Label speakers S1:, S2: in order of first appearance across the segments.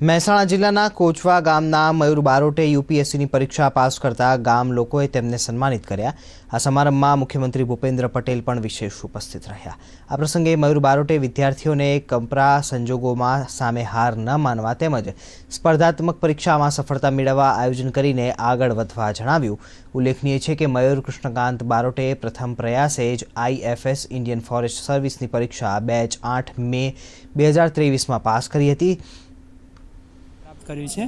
S1: મહેસાણા જિલ્લાના કોચવા ગામના મયુર બારોટે યુપીએસસીની પરીક્ષા પાસ કરતા ગામ લોકોએ તેમને સન્માનિત કર્યા. આ સમારંભમાં મુખ્યમંત્રી ભૂપેન્દ્ર પટેલ પણ વિશેષ ઉપસ્થિત રહ્યા. આ પ્રસંગે મયુર બારોટે વિદ્યાર્થીઓને કંપરા સંજોગોમાં સામે હાર ન માનવા તેમજ સ્પર્ધાત્મક પરીક્ષામાં સફળતા મેળવવા આયોજન કરીને આગળ વધવા જણાવ્યું. ઉલ્લેખનીય છે કે મયુર કૃષ્ણકાંત બારોટે પ્રથમ પ્રયાસે જ આઈએફએસ ઇન્ડિયન ફોરેસ્ટ સર્વિસની પરીક્ષા બેચ આઠ મે બે હજાર ત્રેવીસમાં પાસ કરી હતી.
S2: પ્રાપ્ત કર્યું છે.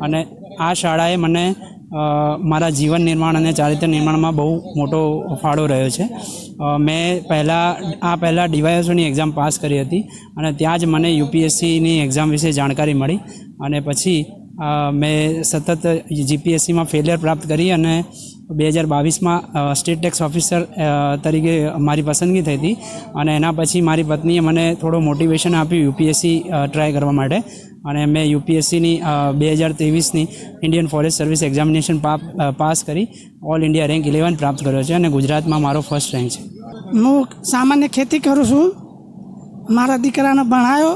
S2: અને આ શાળાએ મને મારા જીવન નિર્માણ અને ચારિત્ર નિર્માણમાં બહુ મોટો ફાળો રહ્યો છે. મેં પહેલાં, આ પહેલાં ડીવાયએસઓની એક્ઝામ પાસ કરી હતી અને ત્યાં જ મને યુપીએસસીની એક્ઝામ વિશે જાણકારી મળી. અને પછી મેં સતત જીપીએસસીમાં ફેલિયર પ્રાપ્ત કરી અને બે હજાર બાવીસમાં સ્ટેટ ટેક્સ ઓફિસર તરીકે મારી પસંદગી થઈ હતી. અને એના પછી મારી પત્નીએ મને થોડો મોટિવેશન આપ્યું યુપીએસસી ટ્રાય કરવા માટે. અને મેં યુપીએસસીની બે હજાર ત્રેવીસની Indian forest service examination pass કરી ઓલ ઇન્ડિયા રેન્ક ઇલેવન પ્રાપ્ત કર્યો છે અને ગુજરાતમાં મારો ફર્સ્ટ રેન્ક છે.
S3: હું સામાન્ય ખેતી કરું છું. મારા દીકરાને ભણાયો.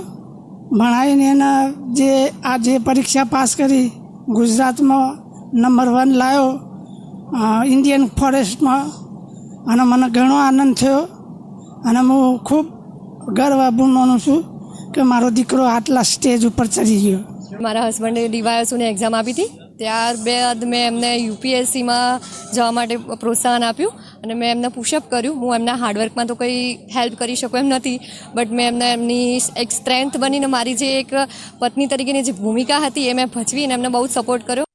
S3: ભણાવીને એના જે, આ જે પરીક્ષા પાસ કરી, ગુજરાતમાં નંબર વન લાવ્યો ઇન્ડિયન ફોરેસ્ટમાં અને મને ઘણો આનંદ થયો. અને હું ખૂબ ગર્વ અભિમાનું છું. કે મારો દીકરો આટલા સ્ટેજ ઉપર ચડી ગયો.
S4: મારા હસબન્ડે ડીવાયએસઓની એક્ઝામ આપી હતી. ત્યારબાદ મેં એમને યુપીએસસીમાં જવા માટે પ્રોત્સાહન આપ્યું અને મેં એમને પુશઅપ કર્યું. હું એમના હાર્ડવર્કમાં તો કંઈ હેલ્પ કરી શકું એમ નથી બટ મેં એમને એમની એક સ્ટ્રેન્થ બનીને મારી જે એક પત્ની તરીકેની જે ભૂમિકા હતી એ મેં ભજવીને એમને બહુ સપોર્ટ કર્યો.